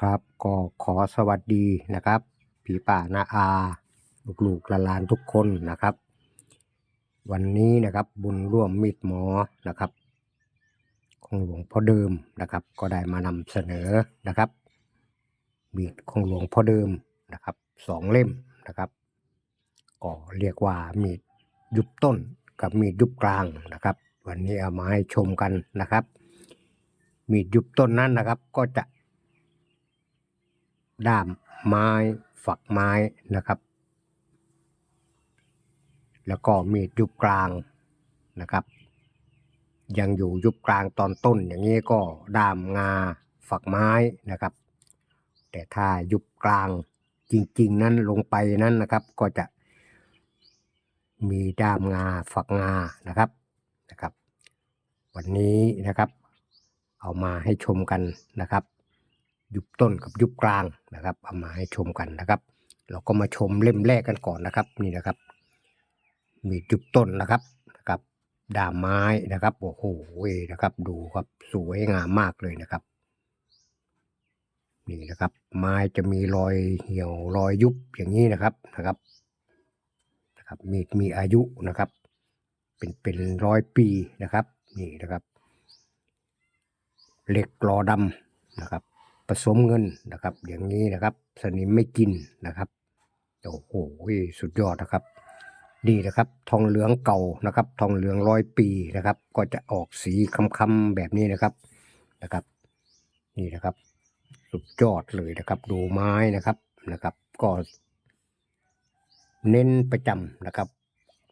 ครับ ก็ขอสวัสดีนะครับพี่ป่านาอาลูกๆหลานทุกคนนะครับ วันนี้นะครับบุญร่วมมิตรหมอนะครับ ของหลวงพ่อเดิมนะครับ ก็ได้มานำเสนอนะครับ มีดของหลวงพ่อเดิมนะครับสองเล่มนะครับก็เรียกว่ามีดยุบต้นกับมีดยุบกลางนะครับ วันนี้เอามาให้ชมกันนะครับ มีดยุบต้นนั้นนะครับ ก็จะ ด้ามไม้ฝักไม้นะครับ แล้วก็มีดยุบกลางนะครับ ยังอยู่ยุบกลางตอนต้นอย่างนี้ก็ด้ามงาฝักไม้นะครับ แต่ถ้ายุบกลางจริง ๆ นั้นลงไปนั้นนะครับก็จะมีด้ามงาฝักงานะครับนะครับ วันนี้นะครับ เอามาให้ชมกันนะครับ ยุบต้นกับยุบกลางนะครับ เอามาให้ชมกันนะครับ เราก็มาชมเล่มแรกกันก่อนนะครับ นี่นะครับ มียุบต้นนะครับนะครับด้ามไม้นะครับโอ้โหนะครับ ดูครับสวยงามมากเลยนะครับ นี่นะครับ ไม้จะมีรอยเหี่ยวรอยยุบอย่างนี้นะครับนะครับนะครับ มีมีอายุนะครับ เป็นเป็นร้อยปีนะครับ นี่นะครับเหล็กกลอดำนะครับ ผสมเงินนะครับ อย่างนี้นะครับ สนิมไม่กินนะครับโอ้โหสุดยอดนะครับนี่นะครับ ทองเหลืองเก่านะครับ ทองเหลืองร้อยปีนะครับ ก็จะออกสีค้ำๆแบบนี้นะครับนะครับ นี่นะครับ สุดยอดเลยนะครับ ดูไม้นะครับนะครับ ก็ เน้นประจำนะครับ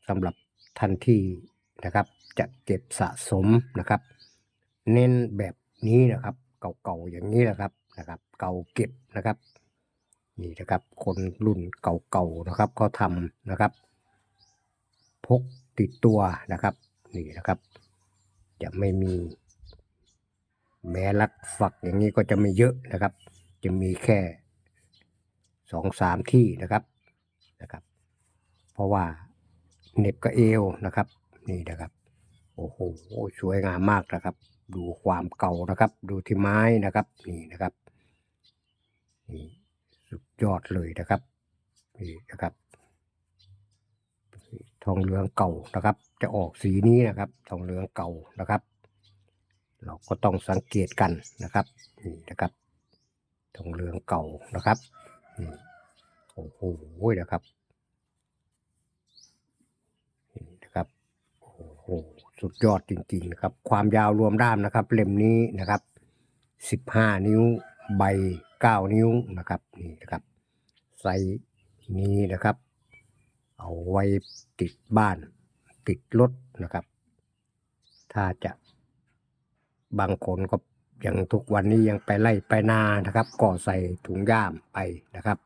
สำหรับท่านที่นะครับ จะเก็บสะสมนะครับ เน้นแบบนี้นะครับ เก่าๆอย่างนี้นะครับ นะครับเก่าเก็บนะครับนี่นะครับคนรุ่นเก่าๆนะครับเขาทำนะครับ พกติดตัวนะครับนี่นะครับ จะไม่มี แม้ลักฝักอย่างนี้ก็จะไม่เยอะนะครับ จะมีแค่สองสามที่นะครับนะครับ เพราะว่าเน็บกับเอวนะครับ นี่นะครับโอ้โหสวยงามมากนะครับ ดูความเก่านะครับ ดูที่ไม้นะครับนี่นะครับ นี่สุดยอดเลยนะครับนี่นะครับทองเหลืองเก่านะครับ จะออกสีนี้นะครับ ทองเหลืองเก่านะครับ เราก็ต้องสังเกตกันนะครับนี่นะครับ ทองเหลืองเก่านะครับโอ้โหนะครับนี่นะครับโอ้โหสุดยอดจริงๆนะครับ ความยาวรวมด้ามนะครับ เล่มนี้นะครับสิบห้านิ้วใบ เก้านิ้วนะครับนี่นะครับไซส์นี้นะครับ เอาไว้ติดบ้าน ติดรถนะครับ ถ้าจะบางคนก็ยังทุกวันนี้ยังไปไล่ไปนานะครับ ก็ใส่ถุงย่ามไปนะครับ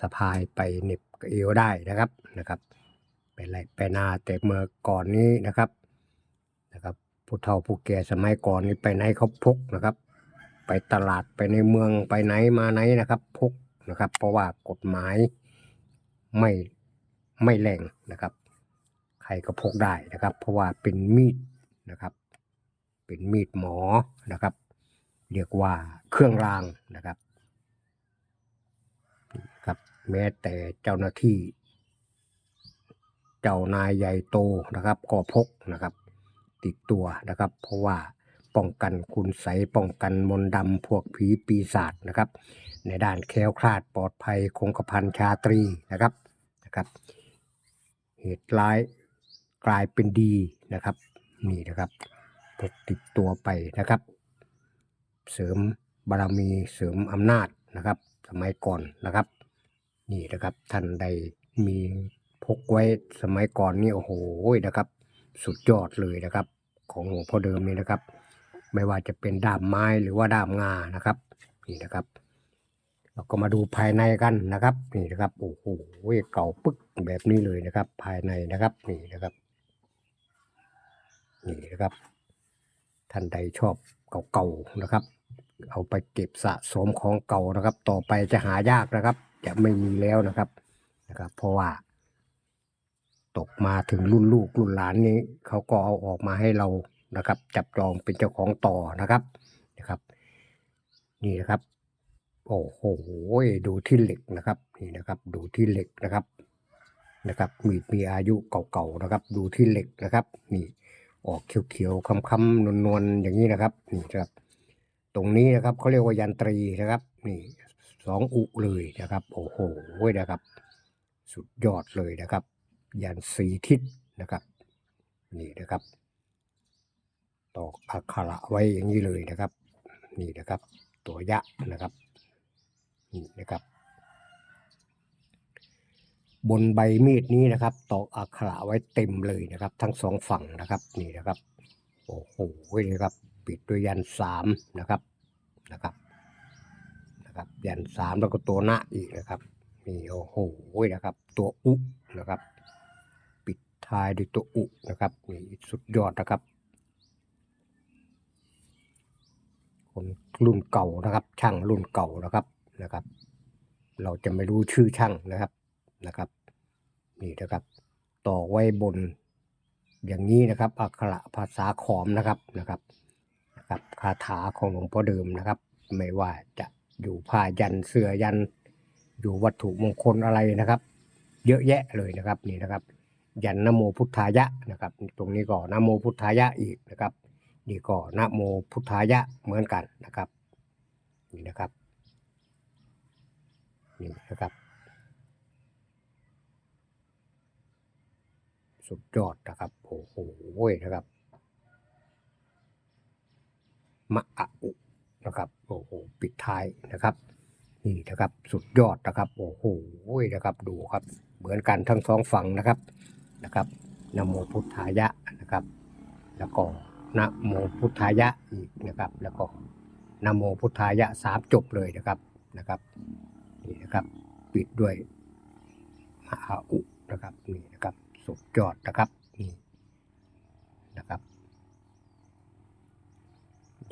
สะพายไปเน็บกับเอวได้นะครับนะครับไปไล่ไปนาแต่เมื่อก่อนนี้นะครับนะครับผู้เฒ่าผู้แก่สมัยก่อนนี้ไปไหนเขาพกนะครับ ไปตลาดไปในเมืองไปไหนมาไหนนะครับพกนะครับ เพราะว่ากฎหมายไม่ไม่แรงนะครับ ใครก็พกได้นะครับ เพราะว่าเป็นมีดนะครับ เป็นมีดหมอนะครับ เรียกว่าเครื่องรางนะครับครับแม้แต่เจ้าหน้าที่ เจ้านายใหญ่โตนะครับ ก็พกนะครับ ติดตัวนะครับ เพราะว่า ป้องกันคุณไสป้องกันมนต์ดำพวกผีปีศาจนะครับ ในด้านแคล้วคลาดปลอดภัยคงกระพันชาตรีนะครับนะครับ เหตุร้ายกลายเป็นดีนะครับ นี่นะครับพกติดตัวไปนะครับ เสริมบารมีเสริมอำนาจนะครับ สมัยก่อนนะครับ นี่นะครับท่านใดมีพกไว้สมัยก่อนนี่โอ้โหนะครับ สุดยอดเลยนะครับ ของหลวงพ่อเดิมนี่นะครับ ไม่ว่าจะเป็นด้ามไม้หรือว่าด้ามงานะครับนี่นะครับ เราก็มาดูภายในกันนะครับนี่นะครับโอ้โหเก่าปึ๊กแบบนี้เลยนะครับ ภายในนะครับนี่นะครับนี่นะครับ ท่านใดชอบเก่าๆนะครับ เอาไปเก็บสะสมของเก่านะครับ ต่อไปจะหายากนะครับ จะไม่มีแล้วนะครับนะครับ เพราะว่า ตกมาถึงรุ่นลูกรุ่นหลานนี้เขาก็เอาออกมาให้เรา นะครับ จับจองเป็นเจ้าของต่อนะครับนะครับ นี่นะครับ โอ้โหดูที่เหล็กนะครับนี่นะครับ ดูที่เหล็กนะครับนะครับมีดมีอายุเก่าๆนะครับ ดูที่เหล็กนะครับ นี่ออกเขียวๆค้ำๆนวลๆอย่างนี้นะครับนี่ครับ ตรงนี้นะครับเขาเรียกว่ายันตรีนะครับ นี่สองอุเลยนะครับ โอ้โหนะครับ สุดยอดเลยนะครับ ยันสีทิศนะครับ นี่นะครับ ตอกอักขระไว้อย่างนี้เลยนะครับ นี่นะครับ ตัวยะนะครับนี่นะครับ บนใบมีดนี้นะครับ ตอกอักขระไว้เต็มเลยนะครับ ทั้งสองฝั่งนะครับนี่นะครับโอ้โหนะครับ ปิดด้วยยันสามนะครับนะครับนะครับ ยันสามแล้วก็ตัวหน้าอีกนะครับนี่โอ้โหนะครับ ตัวอุนะครับ ปิดท้ายด้วยตัวอุนะครับนี่สุดยอดนะครับ นรุ่นเก่านะครับ ช่างรุ่นเก่านะครับนะครับ เราจะไม่รู้ชื่อช่างนะครับนะครับ นี่นะครับ ต่อไว้บนอย่างนี้นะครับ อักขระภาษาขอมนะครับนะครับนะครับคาถาของหลวงพ่อเดิมนะครับ ไม่ว่าจะอยู่ผ้ายันเสื้อยัน อยู่วัตถุมงคลอะไรนะครับ เยอะแยะเลยนะครับนี่นะครับ ยันนโมพุทธายะนะครับ ตรงนี้ก็นะโมพุทธายะอีกนะครับ นี่ก็นะโมพุทธายะเหมือนกันนะครับนี่นะครับนี่นะครับ สุดยอดนะครับโอ้โหนะครับมะอะอุนะครับโอ้โหปิดท้ายนะครับ นี่นะครับสุดยอดนะครับโอ้โหนะครับดูครับ เหมือนกันทั้งสองฝั่งนะครับนะครับนโมพุทธายะนะครับ แล้วก็ นะโมพุทธายะอีกนะครับ แล้วก็นะโมพุทธายะสามจบเลยนะครับนะครับนี่นะครับ ปิดด้วยมหาอุนะครับนี่นะครับสุดยอดนะครับนี่นะครับ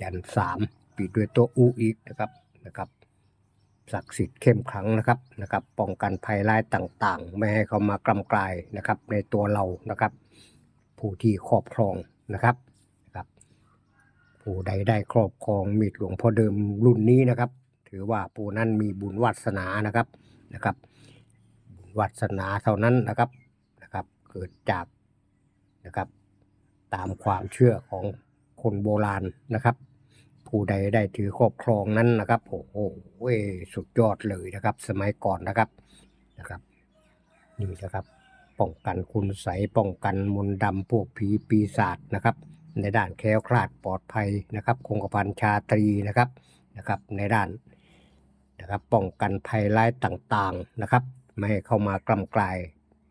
ยันสามปิดด้วยตัวอูอีกนะครับนะครับศักดิ์สิทธิ์เข้มขลังนะครับนะครับ ป้องกันภัยร้ายต่างๆ ไม่ให้เขามากำกลายนะครับ ในตัวเรานะครับ ผู้ที่ครอบครองนะครับ ผู้ใดได้ครอบครองมีดหลวงพ่อเดิมรุ่นนี้นะครับ ถือว่าผู้นั้นมีบุญวาสนานะครับนะครับบุญวาสนาเท่านั้นนะครับนะครับ เกิดจากนะครับตามความเชื่อของคนโบราณนะครับ ผู้ใดได้ถือครอบครองนั้นนะครับโอ้โหสุดยอดเลยนะครับ สมัยก่อนนะครับนะครับนี่นะครับป้องกันคุณใสป้องกันมนต์ดำพวกผีปีศาจนะครับ ในด้านแคล้วคลาดปลอดภัยนะครับคงกระพันชาตรีนะครับนะครับ ในด้านนะครับป้องกันภัยร้ายต่างๆนะครับ ไม่ให้เข้ามากล้ำกลาย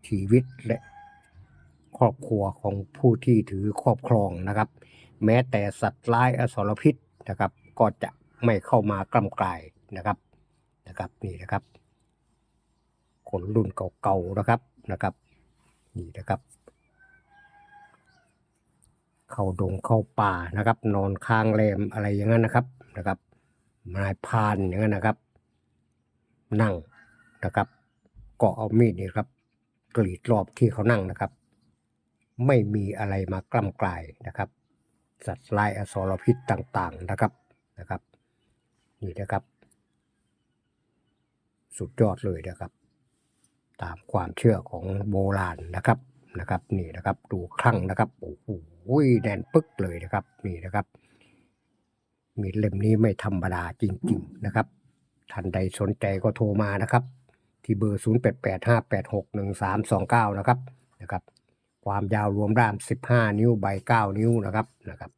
ชีวิตและครอบครัวของผู้ที่ถือครอบครองนะครับ แม้แต่สัตว์ร้ายอสรพิษนะครับ ก็จะไม่เข้ามากล้ำกลายนะครับนะครับนี่นะครับ คนรุ่นเก่าๆนะครับนะครับนี่นะครับ เข้าดงเข้าป่านะครับ นอนค้างแรมอะไรอย่างนั้นนะครับนะครับนายพานอย่างนั้นนะครับ นั่งนะครับก็เอามีดนี่ครับกรีดรอบที่เขานั่งนะครับ ไม่มีอะไรมากล้ำกลายนะครับ สัตว์ลายอสรพิษต่างๆนะครับนะครับ นี่นะครับ สุดยอดเลยนะครับ ตามความเชื่อของโบราณนะครับ นะครับ นี่นะครับดูคลั่งนะครับโอ้โหแดนปึ๊กเลยนะครับ นี่นะครับมีเล่มนี้ไม่ธรรมดาจริง ๆนะครับ ท่านใดสนใจก็โทรมานะครับ ที่เบอร์ 0885861329 นะครับนะครับ ความยาวรวมด้าม 15 นิ้วใบ 9 นิ้วนะครับนะครับ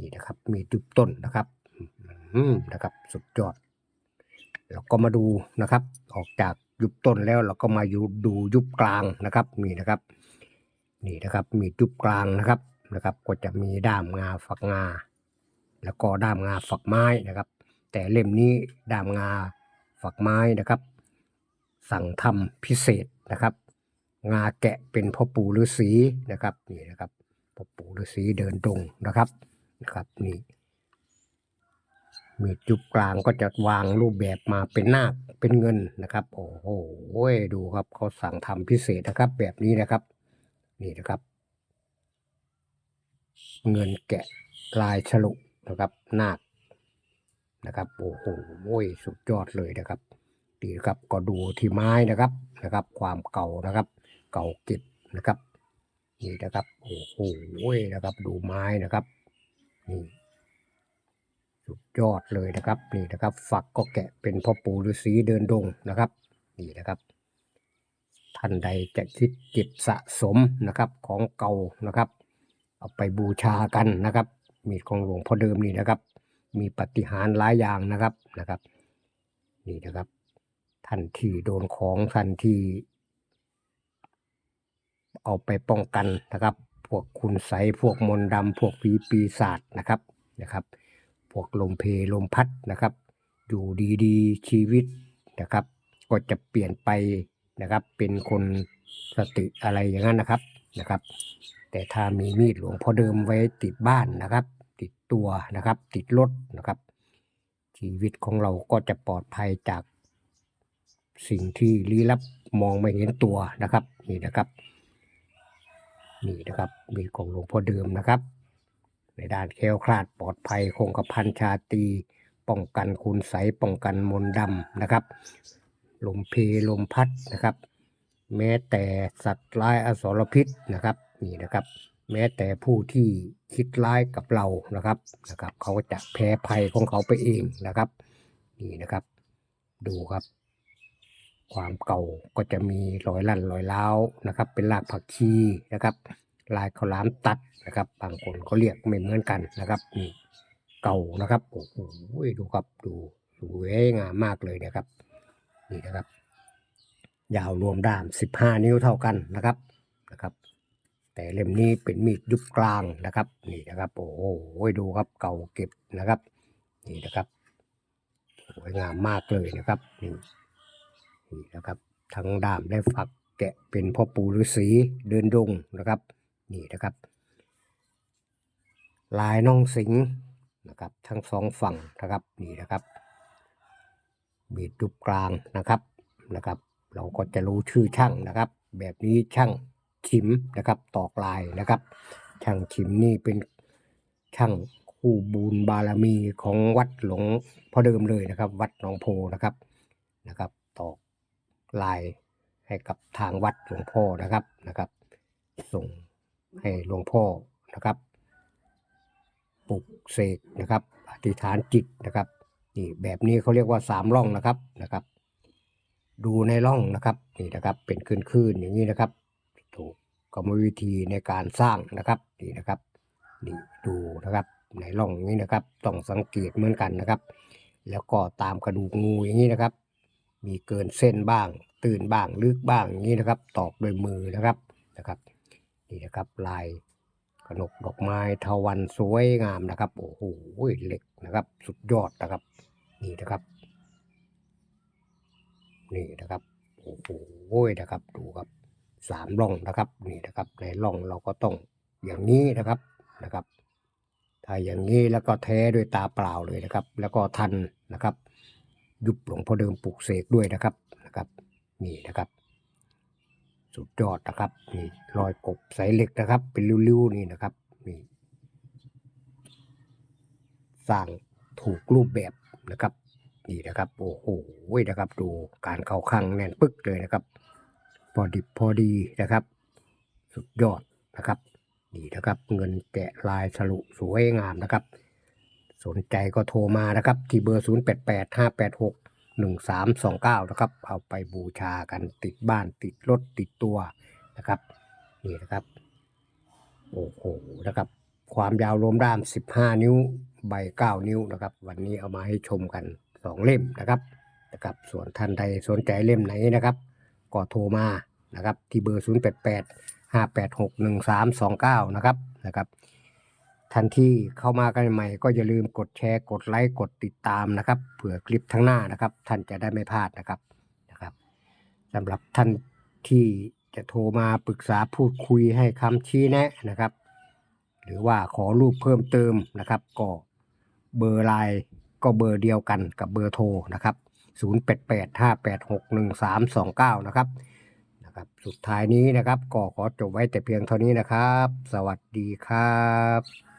นี่นะครับมีจุบต้นนะครับอืมนะครับ สุดยอดเราก็มาดูนะครับ ออกจากยุบต้นแล้วเราก็มาอยู่ดูยุบกลางนะครับนี่นะครับ นี่นะครับมียุบกลางนะครับนะครับก็จะมีด้ามงาฝักงา แล้วก็ด้ามงาฝักไม้นะครับ แต่เล่มนี้ด้ามงาฝักไม้นะครับ สั่งทำพิเศษนะครับ งาแกะเป็นพ่อปู่ฤาษีนะครับนี่นะครับพ่อปู่ฤาษีเดินดงนะครับนะครับนี่มีจุดกลางก็จะวางรูปแบบมาเป็นนาคเป็นเงินนะครับ โอ้โหดูครับเขาสั่งทำพิเศษนะครับแบบนี้นะครับ นี่นะครับ เงินแกะลายฉลุนะครับนาคนะครับโอ้โหสุดยอดเลยนะครับดีนะครับก็ดูที่ไม้นะครับนะครับ ความเก่านะครับ เก่าเก็บนะครับนี่นะครับโอ้โหนะครับดูไม้นะครับนี่สุดยอดเลยนะครับนี่นะครับ ฝักก็แกะเป็นพ่อปู่ฤาษีเดินดงนะครับ นี่นะครับ ท่านใดจะคิดเก็บสะสมนะครับของเก่านะครับ เอาไปบูชากันนะครับ มีของหลวงพ่อเดิมนี่นะครับ มีปฏิหารหลายอย่างนะครับนะครับ นี่นะครับ ท่านที่โดนของท่านที่ เอาไปป้องกันนะครับ พวกคุณไสพวกมนต์ดำพวกผีปีศาจนะครับนะครับ พวกลมเพลมพัดนะครับ อยู่ดีๆชีวิตนะครับ ก็จะเปลี่ยนไป นะครับ เป็นคนสติอะไรอย่างนั้นนะครับนะครับ แต่ถ้ามีมีดหลวงพ่อเดิมไว้ติดบ้านนะครับ ติดตัวนะครับ ติดรถนะครับ ชีวิตของเราก็จะปลอดภัยจากสิ่งที่ลี้ลับมองไม่เห็นตัวนะครับนี่นะครับนี่นะครับมีของหลวงพ่อเดิมนะครับ ในด้านแคล้วคลาดปลอดภัยคงกระพันชาตีป้องกันคุณใสป้องกันมนต์ดำนะครับ ลมเพลมพัดนะครับ แม้แต่สัตว์ร้ายอสรพิษนะครับนี่นะครับ แม้แต่ผู้ที่คิดร้ายกับเรานะครับนะครับ เขาจะแพ้ภัยของเขาไปเองนะครับ นี่นะครับ ดูครับ ความเก่าก็จะมีรอยลั่นรอยเล้านะครับ เป็นรากผักชีนะครับลายข้าวหลามตัดนะครับ บางคนเขาเรียกไม่เหมือนกันนะครับนี่เก่านะครับโอ้โหดูครับดูสวยงามมากเลยนะครับ นี่นะครับ ยาวรวมด้าม15นิ้วเท่ากันนะครับนะครับ แต่เล่มนี้เป็นมีดยุบกลางนะครับ นี่นะครับ โอ้โหดูครับเก่าเก็บนะครับ นี่นะครับสวยงามมากเลยนะครับนี่นี่นะครับ ทั้งด้ามและฝักแกะเป็นพ่อปู่ฤาษีเดินดงนะครับ นี่นะครับ ลายน้องสิงนะครับ ทั้งสองฝั่งนะครับนี่นะครับ บีดยุบกลางนะครับนะครับ เราก็จะรู้ชื่อช่างนะครับ แบบนี้ช่างฉิมนะครับตอกลายนะครับ ช่างฉิมนี่เป็นช่างคู่บูญบารมีของวัดหลวงพ่อเดิมเลยนะครับ วัดหนองโพนะครับนะครับ ตอกลายให้กับทางวัดหลวงพ่อนะครับนะครับ ส่งให้หลวงพ่อนะครับปลุกเสกนะครับ อธิษฐานจิตนะครับ นี่แบบนี้เขาเรียกว่าสามร่องนะครับนะครับ ดูในร่องนะครับนี่นะครับเป็นคลื่นๆอย่างนี้นะครับ ถูกกรรมวิธีในการสร้างนะครับนี่นะครับนี่ดูนะครับในร่องอย่างนี้นะครับ ต้องสังเกตเหมือนกันนะครับ แล้วก็ตามกระดูกงูอย่างนี้นะครับ มีเกินเส้นบ้าง ตื่นบ้างลึกบ้างอย่างนี้นะครับ ตอกด้วยมือนะครับนะครับ นี่นะครับลาย กระหนกดอกไม้ทวันสวยงามนะครับ โอ้โหเหล็กนะครับ สุดยอดนะครับ นี่นะครับ นี่นะครับ โอ้โหนะครับ ดูครับสามร่องนะครับ นี่นะครับ ในร่องเราก็ต้องอย่างนี้นะครับนะครับ ถ้าอย่างนี้แล้วก็แท้ด้วยตาเปล่าเลยนะครับ แล้วก็ทันนะครับ ยุบหลวงพ่อเดิมปลูกเสกด้วยนะครับนะครับ นี่นะครับ สุดยอดนะครับนี่รอยกบใสเหล็กนะครับ เป็นริ้วๆนี่นะครับนี่สร้างถูกรูปแบบนะครับนี่นะครับโอ้โหนะครับ ดูการเข้าข้างแน่นปึ๊กเลยนะครับ พอดิบพอดีนะครับ สุดยอดนะครับนี่นะครับ เงินแกะลายฉลุสวยงามนะครับ สนใจก็โทรมานะครับ ที่เบอร์ 0 8 8 5 8 6 1 3 2 9 นะครับ เอาไปบูชากันติดบ้านติดรถติดตัวนะครับ นี่นะครับ โอ้โหนะครับ ความยาวรวมด้าม 15 นิ้ว ใบ 9 นิ้วนะครับ วันนี้เอามาให้ชมกัน 2 เล่มนะครับนะครับ ส่วนท่านใดสนใจเล่มไหนนะครับ ก็โทรมานะครับ ที่เบอร์ 0 8 8 5 8 6 1 3 2 9 นะครับนะครับ ทันที่เข้ามากันใหม่ก็อย่าลืมกดแชร์ กดไลค์ กดติดตามนะครับ เผื่อคลิปทั้งหน้านะครับ ท่านจะได้ไม่พลาดนะครับนะครับสำหรับท่านที่จะโทรมาปรึกษาพูดคุยให้คำชี้แนะนะครับ หรือว่าขอรูปเพิ่มเติมนะครับ ก็เบอร์ไลน์ก็เบอร์เดียวกันกับเบอร์โทรนะครับ0885861329 นะครับนะครับ สุดท้ายนี้นะครับ ก็ขอจบไว้แต่เพียงเท่านี้นะครับ สวัสดีครับ